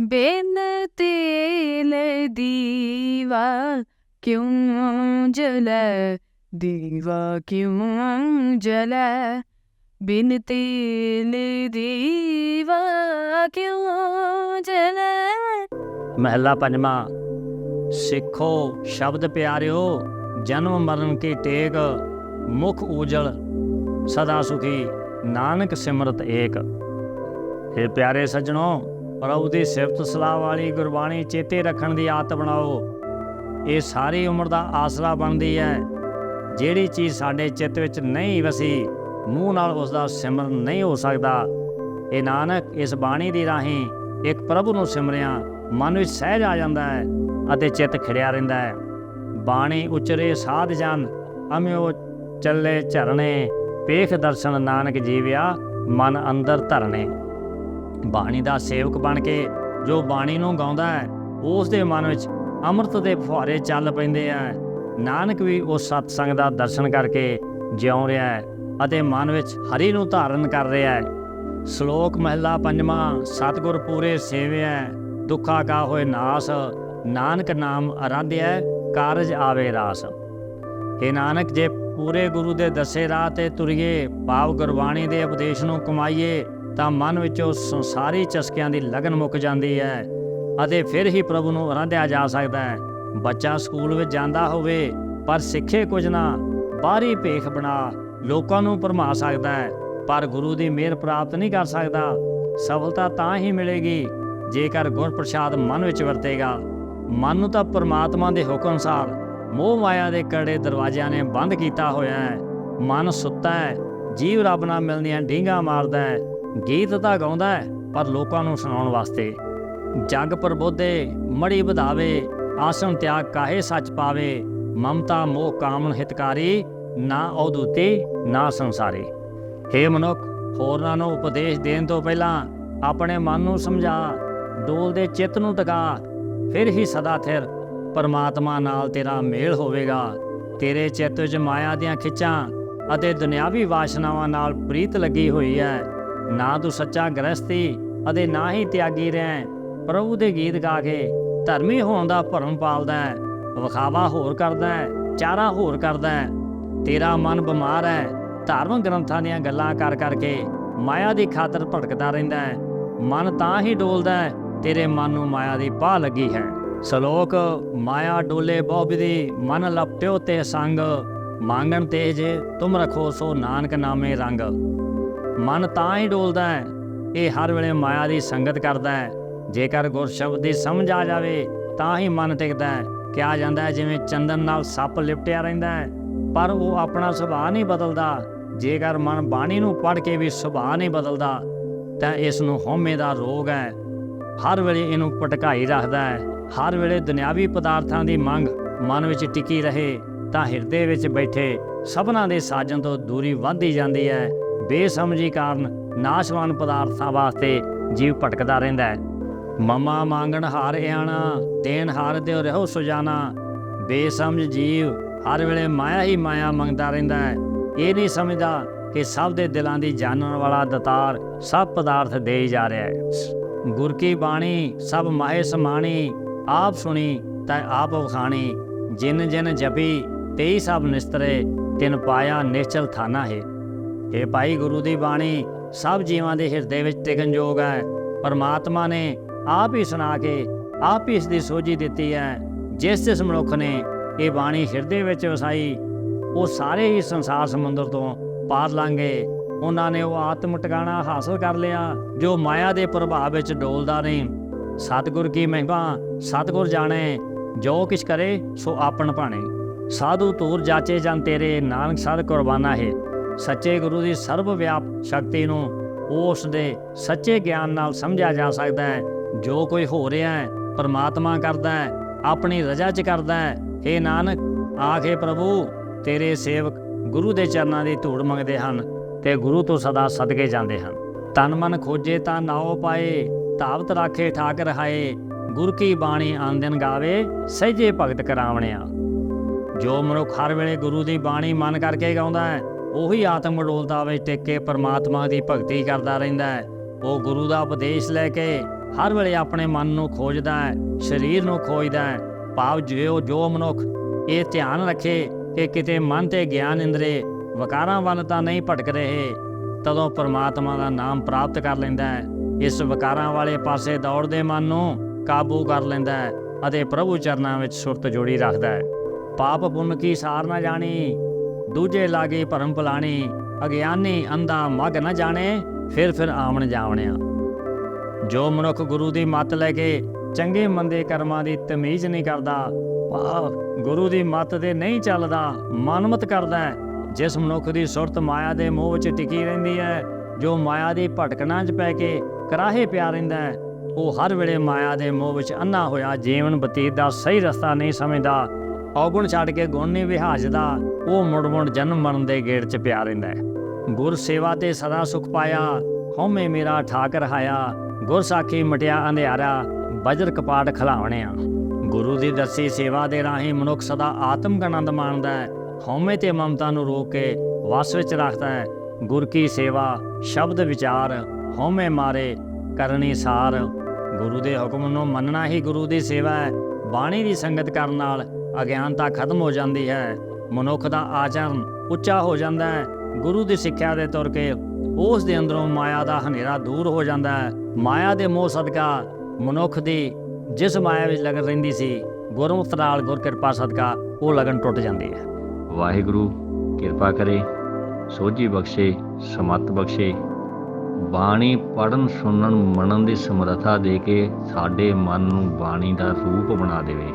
ਬੇਨਤੀ ਲੈ ਦੀਵਾ ਕਿਉਂ ਜਲੈ? ਦੀਵਾ ਕਿਉਂ ਜਲੈ? ਬੇਨਤੀ ਲੈ ਦੀਵਾ ਕਿਉਂ ਜਲੈ? ਮਹਿਲਾ ਪੰਜਵਾਂ, ਸਿੱਖੋ ਸ਼ਬਦ ਪਿਆਰਿਓ, ਜਨਮ ਮਰਨ ਕੀ ਟੇਕ, ਮੁਖ ਉਜਲ ਸਦਾ ਸੁਖੀ, ਨਾਨਕ ਸਿਮਰਤ ਏਕ। ਇਹ ਪਿਆਰੇ ਸੱਜਣੋ ਪ੍ਰਭੂ ਦੀ ਸਿਫਤ ਸਲਾਹ ਵਾਲੀ ਗੁਰਬਾਣੀ ਚੇਤੇ ਰੱਖਣ ਦੀ ਆਦਤ ਬਣਾਓ। ਇਹ ਸਾਰੀ ਉਮਰ ਦਾ ਆਸਰਾ ਬਣਦੀ ਹੈ। ਜਿਹੜੀ ਚੀਜ਼ ਸਾਡੇ ਚਿੱਤ ਵਿੱਚ ਨਹੀਂ ਵਸੀ, ਮੂੰਹ ਨਾਲ ਉਸ ਦਾ ਸਿਮਰਨ ਨਹੀਂ ਹੋ ਸਕਦਾ। ਇਹ ਨਾਨਕ, ਇਸ ਬਾਣੀ ਦੀ ਰਾਹੀਂ ਇੱਕ ਪ੍ਰਭੂ ਨੂੰ ਸਿਮਰਿਆ, ਮਨ ਵਿੱਚ ਸਹਿਜ ਆ ਜਾਂਦਾ ਹੈ ਅਤੇ ਚਿੱਤ ਖਿੜਿਆ ਰਹਿੰਦਾ ਹੈ। ਬਾਣੀ ਉਚਰੇ ਸਾਧ ਜਨ, ਅਮਿਓ ਚੱਲੇ ਝਰਣੇ ਪੇਖ ਦਰਸ਼ਨ ਨਾਨਕ ਜੀਵਿਆ, ਮਨ ਅੰਦਰ ਧਰਨੇ। ਬਾਣੀ ਦਾ ਸੇਵਕ ਬਣ ਕੇ ਜੋ ਬਾਣੀ ਨੂੰ ਗਾਉਂਦਾ ਹੈ, ਉਸ ਦੇ ਮਨ ਵਿੱਚ ਅੰਮ੍ਰਿਤ ਦੇ ਫੁਹਾਰੇ ਚੱਲ ਪੈਂਦੇ ਆ। ਨਾਨਕ ਵੀ ਉਸ ਸਤਸੰਗ ਦਾ ਦਰਸ਼ਨ ਕਰਕੇ ਜਿਉਂ ਰਿਹਾ ਹੈ ਅਤੇ ਮਨ ਵਿੱਚ ਹਰੀ ਨੂੰ ਧਾਰਨ ਕਰ ਰਿਹਾ ਹੈ। ਸ਼ਲੋਕ ਮਹਿਲਾ ਪੰਜਵਾਂ, ਸਤਿਗੁਰ ਪੂਰੇ ਸੇਵਿਆ ਦੁੱਖਾ ਕਾ ਹੋਏ ਨਾਸ, ਨਾਨਕ ਨਾਮ ਅਰਾਧਿਆ ਕਾਰਜ ਆਵੇ ਰਾਸ। ਇਹ ਨਾਨਕ, ਜੇ ਪੂਰੇ ਗੁਰੂ ਦੇ ਦੱਸੇ ਰਾਹ ਤੇ ਤੁਰੀਏ ਭਾਵ ਗੁਰਬਾਣੀ ਦੇ ਉਪਦੇਸ਼ ਨੂੰ ਕਮਾਈਏ ਤਾਂ ਮਨ ਵਿੱਚੋਂ ਸੰਸਾਰੀ ਚਸਕਿਆਂ ਦੀ ਲਗਨ ਮੁੱਕ ਜਾਂਦੀ ਹੈ ਅਤੇ ਫਿਰ ਹੀ ਪ੍ਰਭੂ ਨੂੰ ਅਰਾਧਿਆ ਜਾ ਸਕਦਾ ਹੈ। ਬੱਚਾ ਸਕੂਲ ਵਿੱਚ ਜਾਂਦਾ ਹੋਵੇ, ਪਰ ਸਿੱਖੇ ਕੁਝ ਨਾ, ਬਾਹਰੀ ਭੇਖ ਬਣਾ ਲੋਕਾਂ ਨੂੰ ਭਰਮਾ ਸਕਦਾ ਹੈ, ਪਰ ਗੁਰੂ ਦੀ ਮਿਹਰ ਪ੍ਰਾਪਤ ਨਹੀਂ ਕਰ ਸਕਦਾ। ਸਫਲਤਾ ਤਾਂ ਹੀ ਮਿਲੇਗੀ ਜੇਕਰ ਗੁਰ ਪ੍ਰਸਾਦ ਮਨ ਵਿੱਚ ਵਰਤੇਗਾ। ਮਨ ਨੂੰ ਤਾਂ ਪ੍ਰਮਾਤਮਾ ਦੇ ਹੁਕਮ ਅਨੁਸਾਰ ਮੋਹ ਮਾਇਆ ਦੇ ਕੜੇ ਦਰਵਾਜ਼ਿਆਂ ਨੇ ਬੰਦ ਕੀਤਾ ਹੋਇਆ ਹੈ। ਮਨ ਸੁੱਤਾ ਹੈ, ਜੀਵ ਰੱਬ ਨਾਲ ਮਿਲਦੀਆਂ ਢੀਂਗਾ ਮਾਰਦਾ ਹੈ ਗੀਤ ਤਾਂ ਗਾਉਂਦਾ ਹੈ, ਪਰ ਲੋਕਾਂ ਨੂੰ ਸੁਣਾਉਣ ਵਾਸਤੇ। ਜਗ ਪ੍ਰਬੋਧੇ ਮੜੀ ਵਧਾਵੇ, ਆਸਣ ਤਿਆਗ ਕਾਹੇ ਸੱਚ ਪਾਵੇ। ਮਮਤਾ, ਮੋਹ, ਕਾਮਨ ਹਿਤਕਾਰੀ, ਨਾ ਔਦੂਤੀ ਨਾ ਸੰਸਾਰੀ। हे ਮਨੁੱਖ, ਹੋਰਨਾਂ ਨੂੰ ਉਪਦੇਸ਼ ਦੇਣ ਤੋਂ ਪਹਿਲਾਂ ਆਪਣੇ ਮਨ ਨੂੰ ਸਮਝਾ, ਡੋਲ ਦੇ ਚਿੱਤ ਨੂੰ ਟਿਕਾ, ਫਿਰ ਹੀ ਸਦਾ ਥਿਰ ਪਰਮਾਤਮਾ ਨਾਲ ਤੇਰਾ ਮੇਲ ਹੋਵੇਗਾ। ਤੇਰੇ ਚਿੱਤ ਵਿੱਚ ਮਾਇਆ ਦੀਆਂ ਖਿੱਚਾਂ ਅਤੇ ਦੁਨਿਆਵੀ ਵਾਸ਼ਨਾਵਾਂ ਨਾਲ ਪ੍ਰੀਤ ਲੱਗੀ ਹੋਈ ਹੈ। ਨਾ ਤੂੰ ਸੱਚਾ ਗ੍ਰਸਤੀ ਅਤੇ ਨਾ ਹੀ ਤਿਆਗੀ ਰਹਿ। ਪ੍ਰਭੂ ਦੇ ਗੀਤ ਗਾ ਕੇ ਧਰਮੀ ਹੋਣ ਦਾ ਭਰਮ ਪਾਲਦਾ ਹੈ। ਵਿਖਾਵਾ ਹੋਰ ਕਰਦਾ ਹੈ, ਚਾਰਾ ਹੋਰ ਕਰਦਾ ਹੈ। ਤੇਰਾ ਮਨ ਬਿਮਾਰ ਹੈ, ਧਾਰਮਿਕ ਗ੍ਰੰਥਾਂ ਦੀਆਂ ਗੱਲਾਂ ਕਰ ਕਰਕੇ ਮਾਇਆ ਦੀ ਖਾਤਰ ਭਟਕਦਾ ਰਹਿੰਦਾ ਹੈ। ਮਨ ਤਾਂ ਹੀ ਡੋਲਦਾ ਹੈ, ਤੇਰੇ ਮਨ ਨੂੰ ਮਾਇਆ ਦੀ ਪਾਹ ਲੱਗੀ ਹੈ। ਸ਼ਲੋਕ, ਮਾਇਆ ਡੋਲੇ ਬਹੁ ਮਨ ਲਪਟਿਓ ਤੇ ਸੰਗ। ਮੰਗਣ ਤੇਜ ਜੇ ਤੁਮ ਰਖੋ ਸੋ ਨਾਨਕ ਨਾਮੇ ਰੰਗ। ਮਨ ਤਾਂ ਹੀ ਡੋਲਦਾ ਹੈ। ਇਹ ਹਰ ਵੇਲੇ ਮਾਇਆ ਦੀ ਸੰਗਤ ਕਰਦਾ ਹੈ। ਜੇਕਰ ਗੁਰ ਸ਼ਬਦ ਦੀ ਸਮਝ ਆ ਜਾਵੇ, ਤਾਂ ਹੀ ਮਨ ਟਿਕਦਾ ਹੈ। ਕਿਹਾ ਜਾਂਦਾ ਹੈ, ਜਿਵੇਂ ਚੰਦਨ ਨਾਲ ਸੱਪ ਲਿਪਟਿਆ ਰਹਿੰਦਾ ਹੈ, ਪਰ ਉਹ ਆਪਣਾ ਸੁਭਾਅ ਨਹੀਂ ਬਦਲਦਾ। ਜੇਕਰ ਮਨ ਬਾਣੀ ਨੂੰ ਪੜ੍ਹ ਕੇ ਵੀ ਸੁਭਾਅ ਨਹੀਂ ਬਦਲਦਾ, ਤਾਂ ਇਸ ਨੂੰ ਹਉਮੈ ਦਾ ਰੋਗ ਹੈ। ਹਰ ਵੇਲੇ ਇਹਨੂੰ ਭਟਕਾਈ ਰੱਖਦਾ ਹੈ। ਹਰ ਵੇਲੇ ਦੁਨਿਆਵੀ ਪਦਾਰਥਾਂ ਦੀ ਮੰਗ ਮਨ ਵਿੱਚ ਟਿਕੀ ਰਹੇ, ਤਾਂ ਹਿਰਦੇ ਵਿੱਚ ਬੈਠੇ ਸਭਨਾ ਦੇ ਸਾਜਨ ਤੋਂ ਦੂਰੀ ਵੱਧਦੀ ਜਾਂਦੀ ਹੈ। ਬੇਸਮਝੀ ਕਾਰਨ ਨਾਸ਼ਵਾਨ ਪਦਾਰਥਾਂ ਵਾਸਤੇ ਜੀਵ ਭਟਕਦਾ ਰਹਿੰਦਾ ਹੈ। ਮਮਾ ਮੰਗਣ ਹਾਰ ਆਣਾ ਦੇਣ ਹਾਰ ਦਿਓ ਰਹੋ ਸੁਜਾਨਾ। ਬੇਸਮਝ ਜੀਵ ਹਰ ਵੇਲੇ ਮਾਇਆ ਹੀ ਮਾਇਆ ਮੰਗਦਾ ਰਹਿੰਦਾ ਹੈ। ਇਹ ਨਹੀਂ ਸਮਝਦਾ ਕਿ ਸਭ ਦੇ ਦਿਲਾਂ ਦੀ ਜਾਣਨ ਵਾਲਾ ਦਤਾਰ ਸਭ ਪਦਾਰਥ ਦੇ ਜਾ ਰਿਹਾ ਹੈ। ਗੁਰ ਕੀ ਬਾਣੀ, ਸਭ ਮਾਹੇ ਸਮਾਣੀ, ਆਪ ਸੁਣੀ ਤਾਂ ਆਪ ਵਖਾਣੀ। ਜਿਨ ਜਿਨ ਜਪੀ, ਤੇਈ ਸਭ ਨਿਸਤਰੇ, ਤਿਨ ਪਾਇਆ ਨਿਸ਼ਚਲ ਥਾਨਾ ਹੈ। ਇਹ ਭਾਈ ਗੁਰੂ ਦੀ ਬਾਣੀ ਸਭ ਜੀਵਾਂ ਦੇ ਹਿਰਦੇ ਵਿੱਚ ਟਿਕਣ ਹੈ। ਪਰਮਾਤਮਾ ਨੇ ਆਪ ਹੀ ਸੁਣਾ ਕੇ, ਆਪ ਹੀ ਇਸ ਦੀ ਸੋਝੀ ਦਿੱਤੀ ਹੈ। ਜਿਸ ਜਿਸ ਮਨੁੱਖ ਨੇ ਇਹ ਬਾਣੀ ਹਿਰਦੇ ਵਿੱਚ ਵਸਾਈ, ਉਹ ਸਾਰੇ ਹੀ ਸੰਸਾਰ ਸਮੁੰਦਰ ਤੋਂ ਪਾਰ ਲੰਘੇ। ਉਹਨਾਂ ਨੇ ਉਹ ਆਤਮ ਟਿਕਾਣਾ ਹਾਸਲ ਕਰ ਲਿਆ, ਜੋ ਮਾਇਆ ਦੇ ਪ੍ਰਭਾਵ ਵਿੱਚ ਡੋਲਦਾ ਨਹੀਂ। ਸਤਿਗੁਰ ਕੀ ਮਹਿਮਾ, ਸਤਿਗੁਰ ਜਾਣੇ, ਜੋ ਕਿਛ ਕਰੇ, ਸੋ ਆਪਣ ਭਾਣੇ। ਸਾਧੂ ਤੂਰ ਜਾਚੇ ਜਨ ਤੇਰੇ, ਨਾਨਕ ਸਾਧ ਕੁਰਬਾਨਾ ਹੈ। ਸੱਚੇ ਗੁਰੂ ਦੀ ਸਰਬ ਵਿਆਪ ਸ਼ਕਤੀ ਨੂੰ ਉਸ ਦੇ ਸੱਚੇ ਗਿਆਨ ਨਾਲ ਸਮਝਿਆ ਜਾ ਸਕਦਾ ਹੈ। ਜੋ ਕੋਈ ਹੋ ਰਿਹਾ ਹੈ, ਪਰਮਾਤਮਾ ਕਰਦਾ ਹੈ, ਆਪਣੀ ਰਜ਼ਾ 'ਚ ਕਰਦਾ ਹੈ ਏ ਨਾਨਕ, ਆਖੇ ਪ੍ਰਭੂ, ਤੇਰੇ ਸੇਵਕ ਗੁਰੂ ਦੇ ਚਰਨਾਂ ਦੀ ਧੂੜ ਮੰਗਦੇ ਹਨ ਤੇ ਗੁਰੂ ਤੋਂ ਸਦਾ ਸਦਕੇ ਜਾਂਦੇ ਹਨ। ਤਨ ਮਨ ਖੋਜੇ ਤਾਂ ਨਾਉ ਪਾਏ, ਧਾਵਤ ਰਾਖੇ ਠਾਕ ਰਹਾਏ ਗੁਰ ਕੀ ਬਾਣੀ ਆਂਦਨ ਗਾਵੇ, ਸਹਿਜੇ ਭਗਤ ਕਰਾਵਣਿਆ। ਜੋ ਮਨੁੱਖ ਹਰ ਵੇਲੇ ਗੁਰੂ ਦੀ ਬਾਣੀ ਮਨ ਕਰਕੇ ਗਾਉਂਦਾ ਹੈ ਉਹੀ ਆਤਮ ਅਡੋਲਤਾ ਵਿੱਚ ਟਿਕ ਕੇ ਪਰਮਾਤਮਾ ਦੀ ਭਗਤੀ ਕਰਦਾ ਰਹਿੰਦਾ ਹੈ। ਉਹ ਗੁਰੂ ਦਾ ਉਪਦੇਸ਼ ਲੈ ਕੇ ਹਰ ਵੇਲੇ ਆਪਣੇ ਮਨ ਨੂੰ ਖੋਜਦਾ ਹੈ, ਸਰੀਰ ਨੂੰ ਖੋਜਦਾ ਹੈ। ਭਾਵ ਜਿਉ ਜੋ ਮਨੁੱਖ ਇਹ ਧਿਆਨ ਰੱਖੇ ਕਿ ਕਿਤੇ ਮਨ ਤੇ ਗਿਆਨ ਇੰਦਰੇ, ਵਿਕਾਰਾਂ ਵੱਲ ਤਾਂ ਨਹੀਂ ਭਟਕ ਰਹੇ, ਤਦੋਂ ਪਰਮਾਤਮਾ ਦਾ ਨਾਮ ਪ੍ਰਾਪਤ ਕਰ ਲੈਂਦਾ ਹੈ। ਇਸ ਵਿਕਾਰਾਂ ਵਾਲੇ ਪਾਸੇ ਦੌੜਦੇ ਮਨ ਨੂੰ ਕਾਬੂ ਕਰ ਲੈਂਦਾ ਹੈ ਅਤੇ ਪ੍ਰਭੂ ਚਰਨਾਂ ਵਿੱਚ ਸੁਰਤ ਜੋੜੀ ਰੱਖਦਾ ਹੈ। ਪਾਪ ਪੁੰਨ ਕੀ ਸਾਰ ਨਾ ਜਾਣੀ ਦੂਜੇ ਲਾਗੇ ਭਰਮ ਭੁਲਾਣੀ, ਅਗਿਆਨੀ ਅੰਧਾ ਮਗ ਨਾ ਜਾਣੇ, ਫਿਰ ਫਿਰ ਆਵਣ ਜਾਵਣਿਆ। ਜੋ ਮਨੁੱਖ ਗੁਰੂ ਦੀ ਮੱਤ ਲੈ ਕੇ ਚੰਗੇ ਮੰਦੇ ਕਰਮਾਂ ਦੀ ਤਮੀਜ਼ ਨਹੀਂ ਕਰਦਾ, ਭਾਵ ਗੁਰੂ ਦੀ ਮੱਤ ਤੇ ਨਹੀਂ ਚੱਲਦਾ, ਮਨਮਤ ਕਰਦਾ ਜਿਸ ਮਨੁੱਖ ਦੀ ਸੁਰਤ ਮਾਇਆ ਦੇ ਮੋਹ ਵਿੱਚ ਟਿਕੀ ਰਹਿੰਦੀ ਹੈ, ਜੋ ਮਾਇਆ ਦੀ ਭਟਕਣਾ 'ਚ ਪੈ ਕੇ ਕਰਾਹੇ ਪਿਆ ਰਹਿੰਦਾ ਹੈ, ਉਹ ਹਰ ਵੇਲੇ ਮਾਇਆ ਦੇ ਮੋਹ ਵਿੱਚ ਅੰਨਾ ਹੋਇਆ ਜੀਵਨ ਬਤੀਤ ਦਾ ਸਹੀ ਰਸਤਾ ਨਹੀਂ ਸਮਝਦਾ। ਔਗੁਣ ਛੱਡ ਕੇ ਗੁਣ ਨਹੀਂ ਵਿਹਾਜਦਾ, ਉਹ ਮੁੜ ਮੁੜ ਜਨਮ ਮਰਨ ਦੇ ਗੇੜ 'ਚ ਪਿਆ ਰਹਿੰਦਾ ਹੈ। ਗੁਰ ਸੇਵਾ ਤੇ ਸਦਾ ਸੁਖ ਪਾਇਆ, ਹਉਮੈ ਮੇਰਾ ਠਾਕ ਰਹਾਇਆ ਗੁਰ ਸਾਖੀ ਮਟਿਆ ਅੰਧਿਆਰਾ, ਬਜਰ ਕਪਾਟ ਖਲਾਵਣਿਆ। ਗੁਰੂ ਦੀ ਦੱਸੀ ਸੇਵਾ ਦੇ ਰਾਹੀਂ ਮਨੁੱਖ ਸਦਾ ਆਤਮਿਕ ਆਨੰਦ ਮਾਣਦਾ ਹੈ। ਹਉਮੈ ਤੇ ਮਮਤਾ ਨੂੰ ਰੋਕ ਕੇ ਵਸ ਵਿੱਚ ਰੱਖਦਾ ਹੈ। ਗੁਰ ਕੀ ਸੇਵਾ, ਸ਼ਬਦ ਵਿਚਾਰ, ਹਉਮੈ ਮਾਰੇ, ਕਰਨੀ ਸਾਰ। ਗੁਰੂ ਦੇ ਹੁਕਮ ਨੂੰ ਮੰਨਣਾ ਹੀ ਗੁਰੂ ਦੀ ਸੇਵਾ ਹੈ। ਬਾਣੀ ਦੀ ਸੰਗਤ ਕਰਨ ਨਾਲ ਅਗਿਆਨਤਾ ਖਤਮ ਹੋ ਜਾਂਦੀ ਹੈ। ਮਨੁੱਖ ਦਾ ਆਚਰਣ ਉੱਚਾ ਹੋ ਜਾਂਦਾ ਹੈ। ਗੁਰੂ ਦੀ ਸਿੱਖਿਆ ਦੇ ਤੁਰ ਕੇ ਉਸ ਦੇ ਅੰਦਰੋਂ ਮਾਇਆ ਦਾ ਹਨੇਰਾ ਦੂਰ ਹੋ ਜਾਂਦਾ ਹੈ। ਮਾਇਆ ਦੇ ਮੋਹ ਸਦਕਾ ਮਨੁੱਖ ਦੀ ਜਿਸ ਮਾਇਆ ਵਿੱਚ ਲਗਨ ਰਹਿੰਦੀ ਸੀ, ਗੁਰਮੁਖ ਨਾਲ ਗੁਰ ਕਿਰਪਾ ਸਦਕਾ ਉਹ ਲਗਨ ਟੁੱਟ ਜਾਂਦੀ ਹੈ। ਵਾਹਿਗੁਰੂ, ਕਿਰਪਾ ਕਰੇ, ਸੋਝੀ ਬਖਸ਼ੇ, ਸਮਤ ਬਖਸ਼ੇ, ਬਾਣੀ ਪੜਨ ਸੁਣਨ ਮੰਨਣ ਦੀ ਸਮਰੱਥਾ ਦੇ ਕੇ ਸਾਡੇ ਮਨ ਨੂੰ ਬਾਣੀ ਦਾ ਰੂਪ ਬਣਾ ਦੇਵੇ।